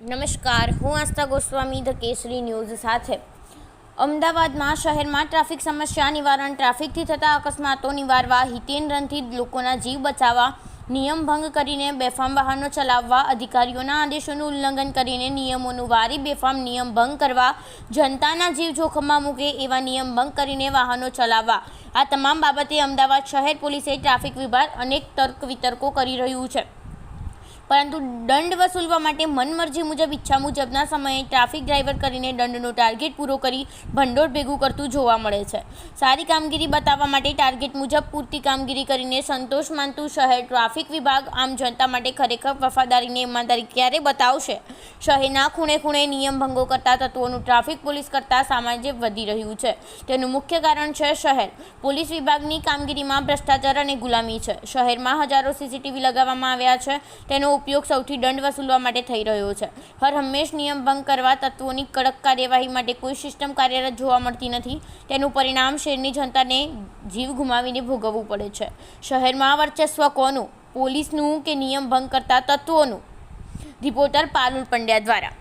નમસ્કાર, હું Aastha Goswami, the Kesari news સાથે. અમદાવાદમાં શહેરમાં ટ્રાફિક સમસ્યા નિવારણ, ટ્રાફિકથી થતા અકસ્માતો નિવારવા હિતેન રનથી લોકોના જીવ બચાવવા, નિયમ ભંગ કરીને બેફામ વાહનો ચલાવવા, અધિકારીઓના આદેશોનું ઉલ્લંઘન કરીને નિયમોનું વારી બેફામ નિયમ ભંગ કરવા, જનતાના જીવ જોખમમાં મૂકે એવા નિયમ ભંગ કરીને વાહનો ચલાવવા. આ તમામ બાબતે અમદાવાદ શહેર પોલીસે ટ્રાફિક વિભાગ અનેક તર્ક વિતર્કો કરી રહ્યું છે. પરંતુ દંડ વસૂલવા માટે મનમરજી મુજબ, ઈચ્છા મુજબના સમયે ટ્રાફિક ડ્રાઈવર કરીને દંડનો ટાર્ગેટ પૂરો કરી ભંડોળ ભેગું કરતું જોવા મળે છે. સારી કામગીરી બતાવવા માટે ટાર્ગેટ મુજબ પૂરતી કામગીરી કરીને સંતોષ માનતું શહેર ટ્રાફિક વિભાગ આમ જનતા માટે ખરેખર વફાદારીને ઈમાનદારી ક્યારે બતાવશે? શહેરના ખૂણે ખૂણે નિયમ ભંગો કરતા તત્વોનું ટ્રાફિક પોલીસ કરતાં સામાજિક વધી રહ્યું છે. તેનું મુખ્ય કારણ છે શહેર. પોલીસ વિભાગની કામગીરીમાં ભ્રષ્ટાચાર અને ગુલામી છે. શહેરમાં હજારો સીસીટીવી લગાવવામાં આવ્યા છે. તેનો ઉપયોગ સૌથી દંડ વસૂલવા માટે થઈ રહ્યો છે. હર હંમેશ નિયમ ભંગ કરવા, તત્વોની કડક કાર્યવાહી માટે કોઈ સિસ્ટમ કાર્યરત જોવા મળતી નથી. તેનું પરિણામ શહેરની જનતાને જીવ ગુમાવીને ભોગવવું પડે છે. શહેરમાં વર્ચસ્વ કોનું? પોલીસનું કે નિયમ ભંગ કરતા તત્વોનું? રિપોર્ટર પાલુલ પંડ્યા દ્વારા.